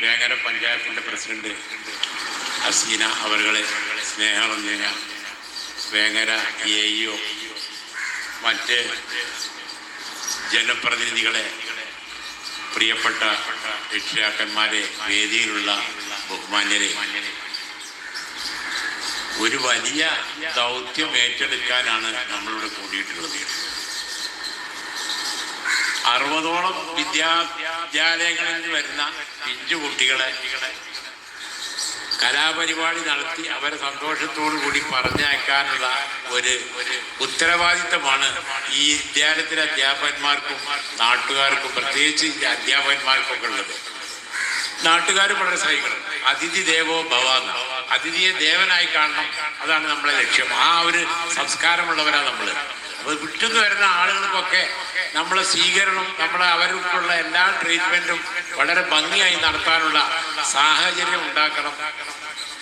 വേങ്ങര പഞ്ചായത്തിന്റെ പ്രസിഡന്റ് അസീന അവരുടെ സ്നേഹവന്യ വേങ്ങര എ മറ്റ് ജനപ്രതിനിധികളെ പ്രിയപ്പെട്ട രക്ഷിതാക്കന്മാരെ വേദിയിലുള്ള ബഹുമാന്യരെ. ഒരു വലിയ ദൗത്യം ഏറ്റെടുക്കാനാണ് നമ്മളിവിടെ കൂടിയിട്ടുള്ളത്. അറുപതോളം വിദ്യാലയങ്ങളിൽ നിന്ന് വരുന്ന പിഞ്ചു കുട്ടികളെ കലാപരിപാടി നടത്തി അവരെ സന്തോഷത്തോടു കൂടി പറഞ്ഞയക്കാനുള്ള ഒരു ഉത്തരവാദിത്തമാണ് ഈ വിദ്യാലയത്തിലെ അധ്യാപകന്മാർക്കും നാട്ടുകാർക്കും പ്രത്യേകിച്ച് അധ്യാപകന്മാർക്കൊക്കെ ഉള്ളത്. നാട്ടുകാർ വളരെ സഹിക്കണം. അതിഥി ദേവോ ഭവാന്ന്. അതിഥിയെ ദേവനായി കാണണം. അതാണ് നമ്മളെ ലക്ഷ്യം. ആ ഒരു സംസ്കാരമുള്ളവരാണ് നമ്മൾ. അപ്പൊ വിട്ടുന്ന് വരുന്ന ആളുകൾക്കൊക്കെ നമ്മളെ സ്വീകരണം നമ്മളെ അവർക്കുള്ള എല്ലാ ട്രീറ്റ്മെന്റും വളരെ ഭംഗിയായി നടത്താനുള്ള സാഹചര്യം ഉണ്ടാക്കണം.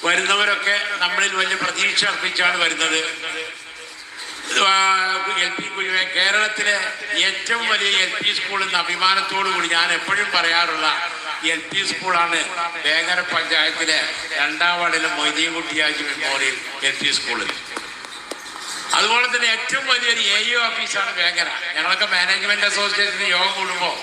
വരുന്നവരൊക്കെ നമ്മളിൽ വലിയ പ്രതീക്ഷ അർപ്പിച്ചാണ് വരുന്നത്. എൽ പി കേരളത്തിലെ ഏറ്റവും വലിയ എൽ പി സ്കൂൾ എന്ന അഭിമാനത്തോടു കൂടി ഞാൻ എപ്പോഴും പറയാറുള്ള എൽ പി സ്കൂളാണ് വേങ്ങര പഞ്ചായത്തിലെ രണ്ടാം വാർഡിലെ മൊയ്തീൻകുട്ടിയാജി മെമ്മോറിയൽ എൽ പി സ്കൂളിൽ അതുപോലെ തന്നെ ഏറ്റവും വലിയൊരു എ ഇ ഓഫീസാണ് വേങ്ങര ഞങ്ങളൊക്കെ മാനേജ്മെന്റ് അസോസിയേഷന് യോഗം കൂടുമ്പോൾ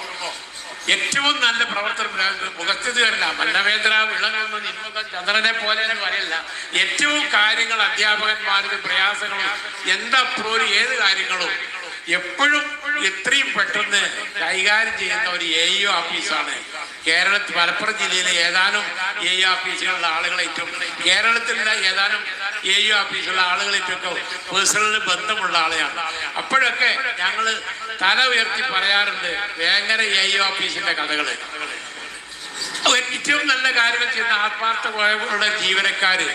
ഏറ്റവും നല്ല പ്രവർത്തനം മുഖസ്ഥിതിയല്ല മന്നവേന്ദ്ര വിളങ്ങുന്ന ഇന്നത്തെ ചന്ദ്രനെ പോലെ പറയല്ല. ഏറ്റവും കാര്യങ്ങൾ അധ്യാപകന്മാരുടെ പ്രയാസങ്ങളും എന്താപ്പോഴും ഏത് കാര്യങ്ങളും എപ്പോഴും എത്രയും പെട്ടെന്ന് കൈകാര്യം ചെയ്യുന്ന ഒരു എ ഇ ഓഫീസാണ് കേരളത്തിൽ മലപ്പുറം ജില്ലയിലെ ഏതാനും എ ഇ ഓഫീസുകളുള്ള ആളുകളേറ്റവും കേരളത്തിലുള്ള ഏതാനും എ ഇ ഓഫീസുള്ള ആളുകളേറ്റൊക്കെ പേഴ്സണൽ ബന്ധമുള്ള ആളെയാണ്. അപ്പോഴൊക്കെ ഞങ്ങൾ തല ഉയർത്തി പറയാറുണ്ട് വേങ്ങര എ ഇ ഓഫീസിന്റെ കഥകൾ ഏറ്റവും നല്ല കാര്യങ്ങൾ ചെയ്യുന്ന ആത്മാർത്ഥ പോയവരുടെ ജീവനക്കാര്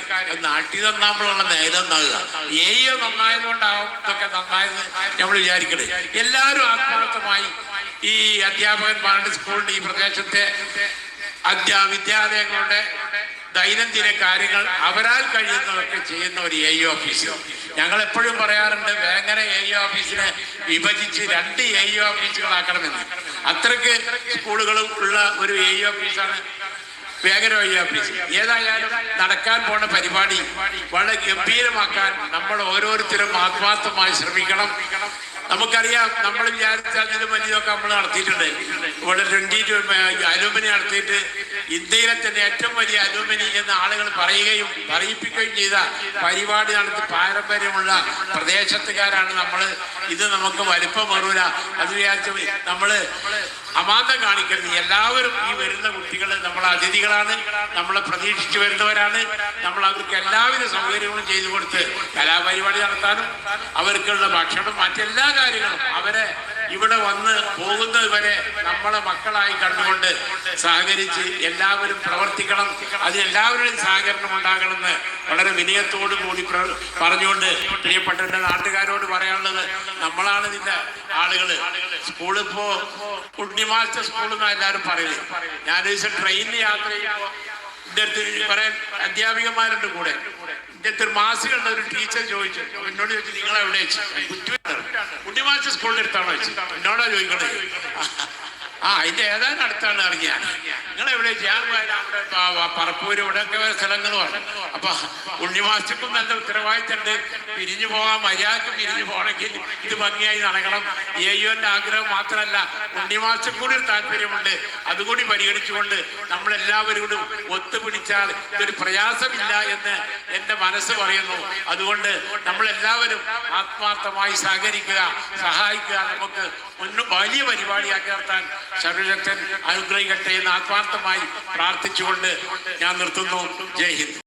നാട്ടിൽ നന്നാകുമ്പോഴുള്ള നേരം നന്നാകുക ഏയോ നന്നായതുകൊണ്ടാവും ഇതൊക്കെ നന്നായത് നമ്മൾ വിചാരിക്കണേ എല്ലാവരും ആത്മാർത്ഥമായി ഈ അധ്യാപകന്മാരുടെ സ്കൂളിന്റെ ഈ പ്രദേശത്തെ അധ്യാ വിദ്യാലയങ്ങളുടെ ദൈനംദിന കാര്യങ്ങൾ അവരാൽ കഴിയുന്നതൊക്കെ ചെയ്യുന്ന ഒരു എ ഓഫീസ് ഞങ്ങൾ എപ്പോഴും പറയാറുണ്ട് വേങ്ങര എ ഓഫീസിനെ വിഭജിച്ച് രണ്ട് എ ഓഫീസുകളാക്കണമെന്ന് അത്രയ്ക്ക് സ്കൂളുകളും ഉള്ള ഒരു എ ഓഫീസാണ് വേഗര എ ഓഫീസ് ഏതായാലും നടക്കാൻ പോണ പരിപാടി വളരെ ഗംഭീരമാക്കാൻ നമ്മൾ ഓരോരുത്തരും ആത്മാർത്ഥമായി ശ്രമിക്കണം. നമുക്കറിയാം നമ്മൾ വിചാരിച്ച അതിലും വലിയതൊക്കെ നമ്മൾ നടത്തിയിട്ടുണ്ട്. ഇവിടെ ട്വന്റി അലൂമിനി നടത്തിയിട്ട് ഇന്ത്യയിലെ തന്നെ ഏറ്റവും വലിയ അലൂമിനി എന്ന് ആളുകൾ പറയുകയും പറയിപ്പിക്കുകയും ചെയ്ത പരിപാടി നടത്തി പാരമ്പര്യമുള്ള പ്രദേശത്തുകാരാണ് നമ്മൾ ഇത് നമുക്ക് വലിപ്പമറൂല അത് വിചാരിച്ച നമ്മൾ അമാന്തം കാണിക്കരുത്. എല്ലാവരും ഈ വരുന്ന കുട്ടികൾ നമ്മളെ അതിഥികളാണ്. നമ്മളെ പ്രതീക്ഷിച്ചു വരുന്നവരാണ്. നമ്മൾ അവർക്ക് എല്ലാവിധ സൗകര്യങ്ങളും ചെയ്തു കൊടുത്ത് കലാപരിപാടി നടത്താനും അവർക്കുള്ള ഭക്ഷണം മറ്റെല്ലാ കാര്യങ്ങളും അവരെ ഇവിടെ വന്ന് പോകുന്നത് വരെ നമ്മളെ മക്കളായി കണ്ടുകൊണ്ട് സഹകരിച്ച് എല്ലാവരും പ്രവർത്തിക്കണം. അതിന് എല്ലാവരുടെയും സഹകരണം ഉണ്ടാകണമെന്ന് വളരെ വിനയത്തോടു കൂടി പറഞ്ഞുകൊണ്ട് പ്രിയപ്പെട്ട നാട്ടുകാരോട് പറയാനുള്ളത് നമ്മളാണ് ഇതിന്റെ ആളുകൾ സ്കൂളിപ്പോ കുട്ടിമാസ്റ്റർ സ്കൂൾ എന്നാ എല്ലാവരും പറയുന്നത് ഞാൻ ദിവസം ട്രെയിനിൽ യാത്ര ചെയ്യുമ്പോൾ പറയാൻ അധ്യാപികമാരുണ്ട് കൂടെ. അടുത്ത് മാസികളുടെ ഒരു ടീച്ചർ ചോദിച്ചു. എന്നോട് ചോദിച്ചു നിങ്ങൾ എവിടെ വെച്ചു കുട്ടിമാസ്റ്റർ സ്കൂളിൽ എടുത്താണോ വെച്ചു? എന്നോടാ ചോദിക്കണേ ആ അതിന്റെ ഏതാനും അടുത്താണ് അറിഞ്ഞ? നിങ്ങൾ എവിടെ ഞാൻ പറപ്പൂര് ഇവിടെയൊക്കെ സ്ഥലങ്ങളുമാണ്. അപ്പൊ ഉണ്ണിമാസ്റ്റർക്കും നല്ല ഉത്തരവാദിത്തമുണ്ട്. പിരിഞ്ഞു പോകാൻ മര്യാദയ്ക്ക് പിരിഞ്ഞു പോകണമെങ്കിൽ ഇത് ഭംഗിയായി നടക്കണം. എയ്യോന്റെ ആഗ്രഹം മാത്രമല്ല ഉണ്ണിമാസ്റ്റർ കൂടി ഒരു താല്പര്യമുണ്ട്. അതുകൂടി പരിഗണിച്ചുകൊണ്ട് നമ്മളെല്ലാവരും കൂടി ഒത്തുപിടിച്ചാൽ ഇതൊരു പ്രയാസമില്ല എന്ന് എന്റെ മനസ്സ് പറയുന്നു. അതുകൊണ്ട് നമ്മളെല്ലാവരും ആത്മാർത്ഥമായി സഹകരിക്കുക സഹായിക്കുക. നമുക്ക് ഒന്ന് വലിയ പരിപാടിയാക്കി നടത്താൻ സർവശക്തൻ അനുഗ്രഹിക്കട്ടെ എന്ന് ആത്മാർത്ഥമായി പ്രാർത്ഥിച്ചുകൊണ്ട് ഞാൻ നിർത്തുന്നു. ജയ് ഹിന്ദ്.